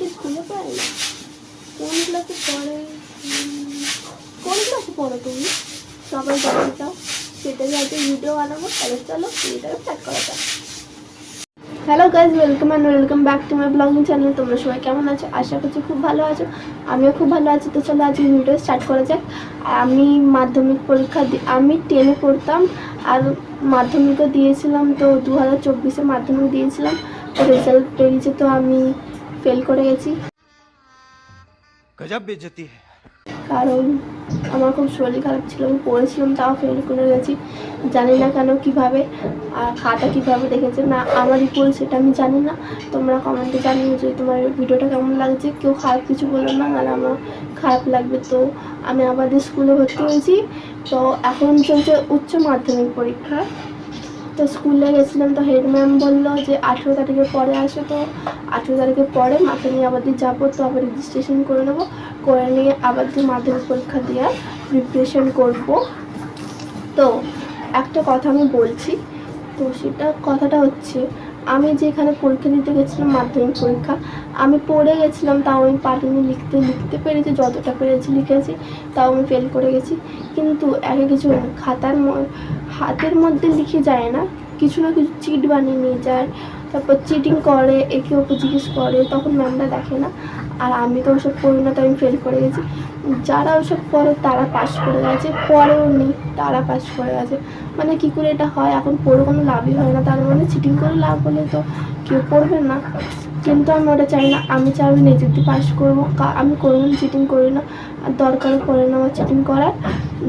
কি পড়ে না কোন ক্লাসে পড়ে? কোন ক্লাসে পড়ো তুমি? সবাই জানতে চাও আজকে ভিডিও বানাবো। তাহলে চলো ভিডিওটা স্টার্ট করা যাক। Hello guys welcome and welcome back to my blogging channel তোমরা সবাই কেমন আছো? আশা করছি খুব ভালো আছো। আমিও খুব ভালো আছি। তো চলো আজকে ভিডিও স্টার্ট করা যাক। আমি মাধ্যমিক পরীক্ষা আমি টেনে পড়তাম আর মাধ্যমিকও দিয়েছিলাম। তো দু হাজার চব্বিশে মাধ্যমিক দিয়েছিলাম। রেজাল্ট বেরিয়েছে তো আমি ফেল করে গেছি। কারণ আমার খুব শরীর খারাপ ছিল আমি পড়েছিলাম তাও ফেল করে গেছি। জানি না কেন কীভাবে আর খাতা কীভাবে দেখেছে না আমারই ভুল সেটা আমি জানি না। তোমরা কমেন্টে জানিও যে তোমার ভিডিওটা কেমন লাগছে। কেউ খারাপ কিছু বলো না নাহলে আমার খারাপ লাগবে। তো আমি আমাদের স্কুলে ভর্তি হয়েছি তো এখন চলছে উচ্চ মাধ্যমিক পরীক্ষা। তো স্কুলে গেছিলাম তো হেড ম্যাম বলল যে আঠেরো তারিখের পরে আসো তো। আঠেরো তারিখের পরে মাকে নিয়ে আবার দিয়ে যাব তো আবার রেজিস্ট্রেশন করে নেব। করে নিয়ে আবার দিয়ে মাধ্যমিক পরীক্ষা দেওয়ার প্রিপারেশন করব। তো একটা কথা আমি বলছি, তো সেটা কথাটা হচ্ছে আমি যেখানে পরীক্ষা দিতে গেছিলাম, মাধ্যমিক পরীক্ষা, আমি পড়ে গেছিলাম, তাও আমি পারিনি লিখতে লিখতে পেরেছি, যতটা পেরেছি লিখেছি, তাও আমি ফেল করে গেছি। কিন্তু একে কিছু খাতার হাতের মধ্যে লিখে যায় না, কিছু না কিছু চিট বানিয়ে নিয়ে যায়। তারপর চিটিং করে, একে ওকে জিজ্ঞেস করে, তখন ম্যামরা দেখে না। আর আমি তো ওসব করি না তো আমি ফেল করে গেছি। যারা ওসব পড়ে তারা পাস করে গেছে। পরেও নেই, তারা পাস করে গেছে। মানে কী করে এটা হয়? এখন পড়ে কোনো লাভই হয় না। তার মানে চিটিং করে লাভ হলে তো কেউ পড়বে না। কিন্তু আমি ওটা চাই না। আমি চাই আমি নিজের দিয়ে পাস করব আমি কোনো চিটিং করি না। আর দরকারও পড়ে না আমার চিটিং করার।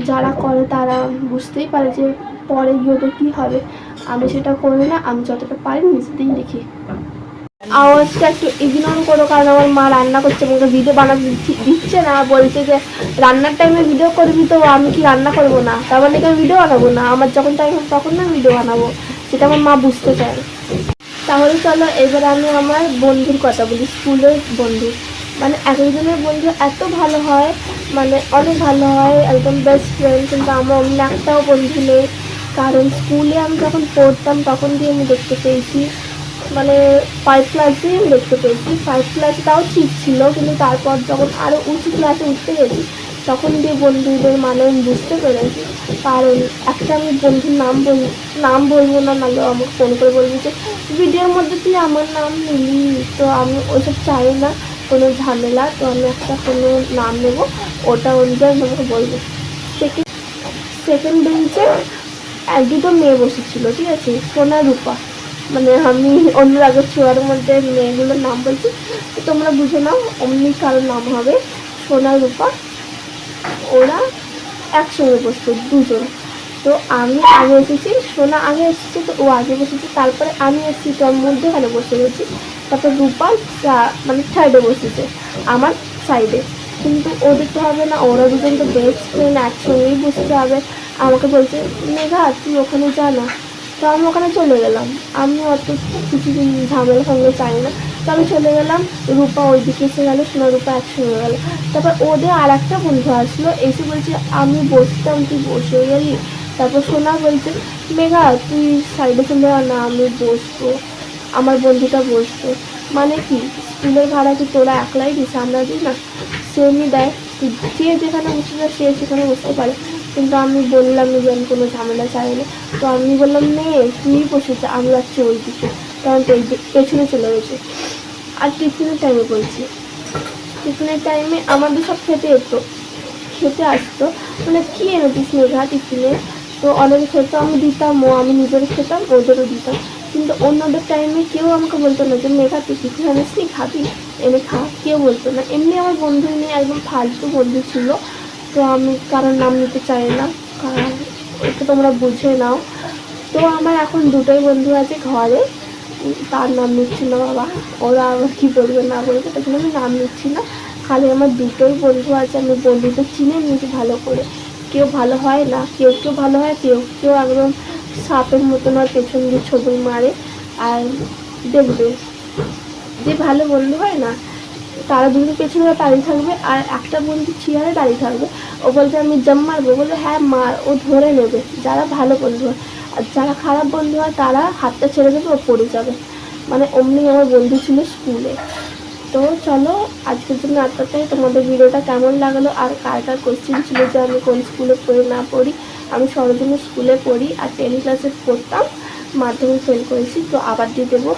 যারা করে, তারা বুঝতেই পারে যে পরে গিয়ে ওদের কী হবে। আমি সেটা করি না, আমি যতটা পারি নিজেতেই লিখি আওয়াজটা একটু ইগনোর করো, কারণ আমার মা রান্না করছে আমাকে ভিডিও বানাতে দিচ্ছে না, বলছে যে রান্নার টাইমে ভিডিও করবি তো আমি কি রান্না করব না? তার মানে আমি ভিডিও বানাবো না? আমার যখন টাইম হবে তখন না ভিডিও বানাবো? সেটা আমার মা বুঝতে চায়। তাহলে চলো, এবার আমি আমার বন্ধুর কথা বলি, স্কুলের বন্ধু। মানে এক একজনের বন্ধু এত ভালো হয় মানে অনেক ভালো হয়, একদম বেস্ট ফ্রেন্ড কিন্তু আমার অন্য একটাও বন্ধু নেই। কারণ স্কুলে আমি যখন পড়তাম, তখন দিয়ে আমি দেখতে পেয়েছি মানে ফাইভ ক্লাস দিয়ে আমি দেখতে পেয়েছি। ফাইভ ক্লাস তাও ঠিক ছিল, কিন্তু তারপর যখন আরও উঁচু ক্লাসে উঠতে গেছি, তখন দিয়ে বন্ধুদের মানে আমি বুঝতে পেরেছি। কারণ একটা আমি বন্ধুর নাম বল নাম বলব না, নাহলে আমাকে ফোন করে বলবি যে ভিডিওর মধ্যে তুই আমার নাম নিলি, তো আমি ওইসব চাই না, কোনো ঝামেলা, তো আমি একটা কোনো নাম নেব, ওটা অনুযায়ী আমি আমাকে বলব। সেকেন্ড সেকেন্ড বেঞ্চে এক দুটো মেয়ে বসেছিল, ঠিক আছে? সোনা, রূপা। মানে আমি অন্য আগের ছোঁয়ার মধ্যে মেয়েগুলোর নাম বলছি। তোমরা বুঝে নাও, অমনি কারোর নাম হবে? সোনা, রূপা। ওরা একসঙ্গে বসতো, দুজন। তো আমি আগে এসেছি, সোনা আগে এসেছে, তো ও আগে বসেছে, তারপরে আমি এসেছি, তো আমি মধ্যেখানে বসে গেছি তারপর রূপা মানে থার্ডে বসেছে, আমার সাইডে কিন্তু ওদের তো হবে না, ওরা দুজন তো বেস্ট ফ্রেন্ড একসঙ্গেই বসতে হবে। আমাকে বলছে, মেঘা, তুই ওখানে যা না। তো আমি ওখানে চলে গেলাম। আমি অত কিছু দিন ঝামেলা সঙ্গে চাই না। তো আমি চলে গেলাম, রূপা ওইদিকে এসে গেলো, সোনা, রূপা একসঙ্গে গেলো। তারপর ওদের আর একটা বন্ধু আসলো, এসে বলছে, আমি বসতাম, তুই বসে গেলি। তারপর সোনা বলছে, মেঘা, তুই সাইডে চলে না, আমি বসবো। আমার বন্ধুটা বসতো মানে কি? স্কুলের ভাড়া কি তোরা একলাই দিস, আমরা দিই না? সেমনি দেয় যে যেখানে বসতে চায় সে সেখানে বসতে পারে। কিন্তু আমি বললাম আমি কোনো ঝামেলা চাই না তো আমি বললাম, নে তুই বসেছে আমি যাচ্ছি ওই দিকে। কারণ পেছনে চলে গেছে। আর টিফিনের টাইমে বলছি, টিফিনের টাইমে আমাদের সব খেতে যেত খেতে আসতো। মানে কী এনেছিস মেঘা টিফিনে? তো অনেকে খেতো আমি দিতাম, ও আমি নিজের খেতাম, ওদেরও দিতাম। কিন্তু অন্যদের টাইমে কেউ আমাকে বলতো না যে, মেঘা, তুই টিফিন আনিস নি? খাবি? এনে খা। কেউ বলতো না। এমনি আমার বন্ধু নিয়ে একদম ফালতু বন্ধু ছিল। তো আমি কারোর নাম নিতে চাই না, কারণ এটা তোমরা বুঝে নাও। তো আমার এখন দুটোই বন্ধু আছে ঘরে, তার নাম নিচ্ছি না বাবা। ওরা আবার কী বলবে না বলবে, তার জন্য আমি নাম নিচ্ছি না। খালি আমার দুটোই বন্ধু আছে, আমি বন্ধুদের চিনে নিয়েছি ভালো করে। কেউ ভালো হয় না, কেউ কেউ ভালো হয়, কেউ কেউ একদম সাপের মতন আর পেছন দিয়ে ছবি মারে। আর দেখবে যে ভালো বন্ধু হয় না তারা দুটো পেছনে দাঁড়িয়ে থাকবে আর একটা বন্ধু চেয়ারে দাঁড়িয়ে থাকবে। ও বলছে আমি জাম মারবো বলে হ্যাঁ মার ও ধরে নেবে। যারা ভালো বন্ধু হয়। আর যারা খারাপ বন্ধু হয়, তারা হাতটা ছেড়ে দেবে, ও পড়ে যাবে। মানে অমনি আমার বন্ধু ছিল স্কুলে। তো চলো, আজকের জন্য এতটাই। তোমাদের ভিডিওটা কেমন লাগল? আর কার কার কোশ্চেন ছিল যে আমি কোন স্কুলে পড়ি না পড়ি? আমি সরজনী স্কুলে পড়ি আর টেন ক্লাসে পড়তাম। মাধ্যমিক ফেল করেছি। তো আবার দিয়ে দেবো।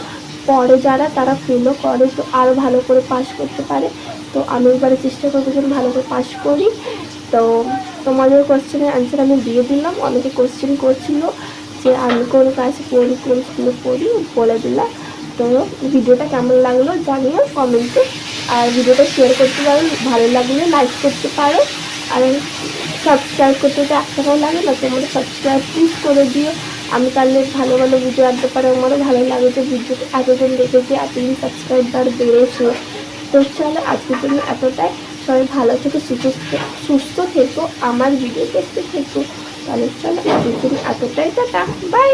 পরে যারা, তারা ফেলও করে তো আরও ভালো করে পাস করতে পারে। তো আমি এবারে চেষ্টা করব যেন ভালো করে পাস করি। তো তোমাদের কোশ্চেনের অ্যান্সার আমি দিয়ে দিলাম। অনেকে কোশ্চেন করছিল যে আমি কোন ক্লাসে পড়ি কোন স্কুলে পড়ি, বলে দিলাম। তো ভিডিওটা কেমন লাগল জানিও কমেন্টে আর ভিডিওটা শেয়ার করতে পারো, ভালো লাগলে লাইক করতে পারো। আর সাবস্ক্রাইব করতে তো টাকাও লাগে না, তোমরা সাবস্ক্রাইব প্লিজ করে দিও। আমি তাহলে ভালো ভালো ভিডিও আনতে পারি আমারও ভালো লাগে যে ভিডিও এতজন দেখেছি এতদিন সাবস্ক্রাইবার বেড়েছে? তো চলো, আজকের জন্য এতটাই। সবাই ভালো থেকে, সুস্থ সুস্থ থেকো, আমার ভিডিও দেখতে থেকো। তাহলে চলো, আজকের জন্য এতটাই, টাটা বাই